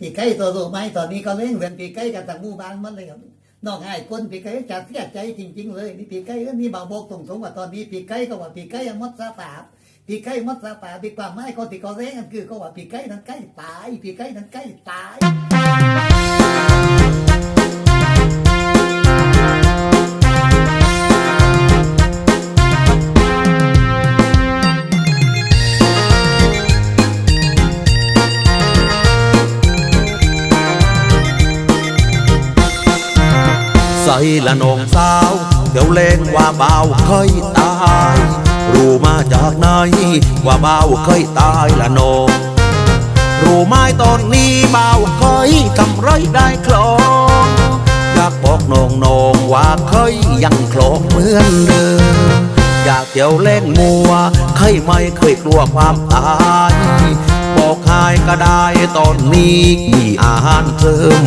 ปีไก่ตัวรู้ไหมตอนนี้ก็เล่นเรียนปีไก่กันต่างหมู่บ้านมันเลยครับน้องไอ้คนปีไก่จะเสียใจจริง ๆ เลยนี่ปีไก่ก็นี่บอกบอกตรงๆว่าตอนนี้ปีไก่ก็ว่าปีไก่ยังมดสาปาบปีไก่มดสาปาบปีกว่าไหมายก็ที่เขาเล่นกันคือก็ว่าปีไก่นั้นใกล้ตายปีไก่นั้นใกล้ตาย ใส่ละนองสาว เดี๋ยวเล่งว่าเบาวเคยตาย รู้มาจากไหนว่าเบาวเคยตายละนองรู้ไหมตอนนี้เบาวเคยกำไรได้คลองอยากบอกน้องน้องว่าเคยยังคลองเหมือนเดิมอยากเที่ยวเล่นมัวเคยไม่เคยกลัวความตายบอกใครก็ได้ตอนนี้มีอาหารเสริม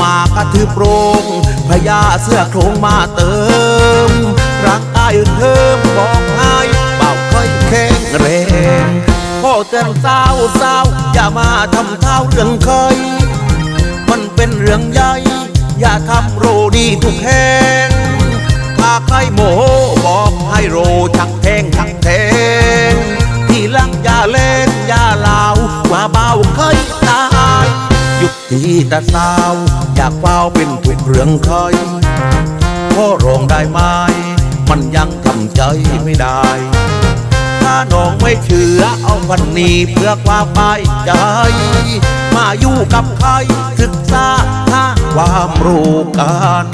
มากระทืบโรง พญาเสื้อโครงมาเติมร่างกายอื่นเทิมบอกให้เบาค่อยแข็งแรงพ่อเตือนสาวสาวอย่ามาทำเท้าเรื่องเคยมันเป็นเรื่องใหญ่ อย่าทำโรดีทุกแห่งถ้าใครโมโหบอกให้โรชักแทงชักแทงที่ลังอย่าเล่นอย่าลาวว่าเบาเคยตาย ที่ตาสาวอยากเฝ้าเป็นทุกเรื่องเคยพ่อรองได้ไหมมันยังทำใจไม่ได้ ถ้าน้องไม่เชื่อเอาวันนี้เพื่อความไปใจ มาอยู่กับใครศึกษาหาความรู้กัน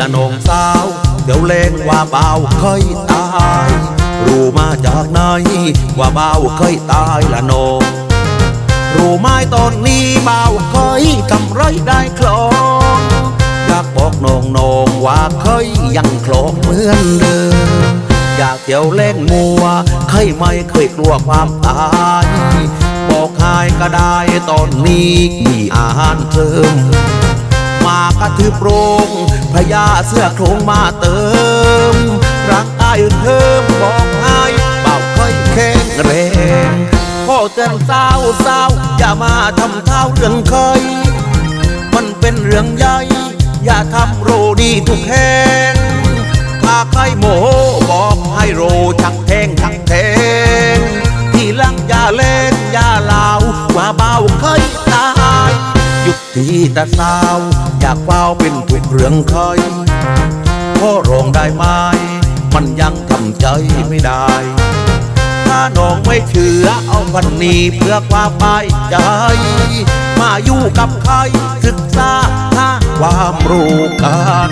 ละนองสาว เดี๋ยวเลงว่าเบาเคยตาย รู้มาจากไหนว่าเบาเคยตายละนอง รู้ไหมตอนนี้เบาเคยกำไรได้คลองอยากบอกน้องน้องว่าเคยยังคลองเหมือนเดิมอยากเที่ยวเล่นมัวเคยไม่เคยกลัวความตายบอกใครก็ได้ตอนนี้มีอาหารเสริมม กระทืบโรงพญาเสื้อโครงมาเติมร่างกายเทิมบอกให้เบาค่อยแข็งแรงพ่อเตือนสาวสาวอย่ามาทำเท้าเรื่องเคยมันเป็นเรื่องใหญ่ อย่าทำโรดีทุกแห่งถ้าใครโมโหบอกให้โรชักแทงชักแทงที่หลังอย่าเล่นอย่าลาวว่าเบาเคยตายหยุคที่ตาสาว อยากเฝ้าเป็นทุกเรื่องเคยพ่อรองได้ไหมมันยังทำใจไม่ได้ ถ้าน้องไม่เชื่อเอาวันนี้เพื่อความไปใจ มาอยู่กับใครศึกษาหาความรู้กัน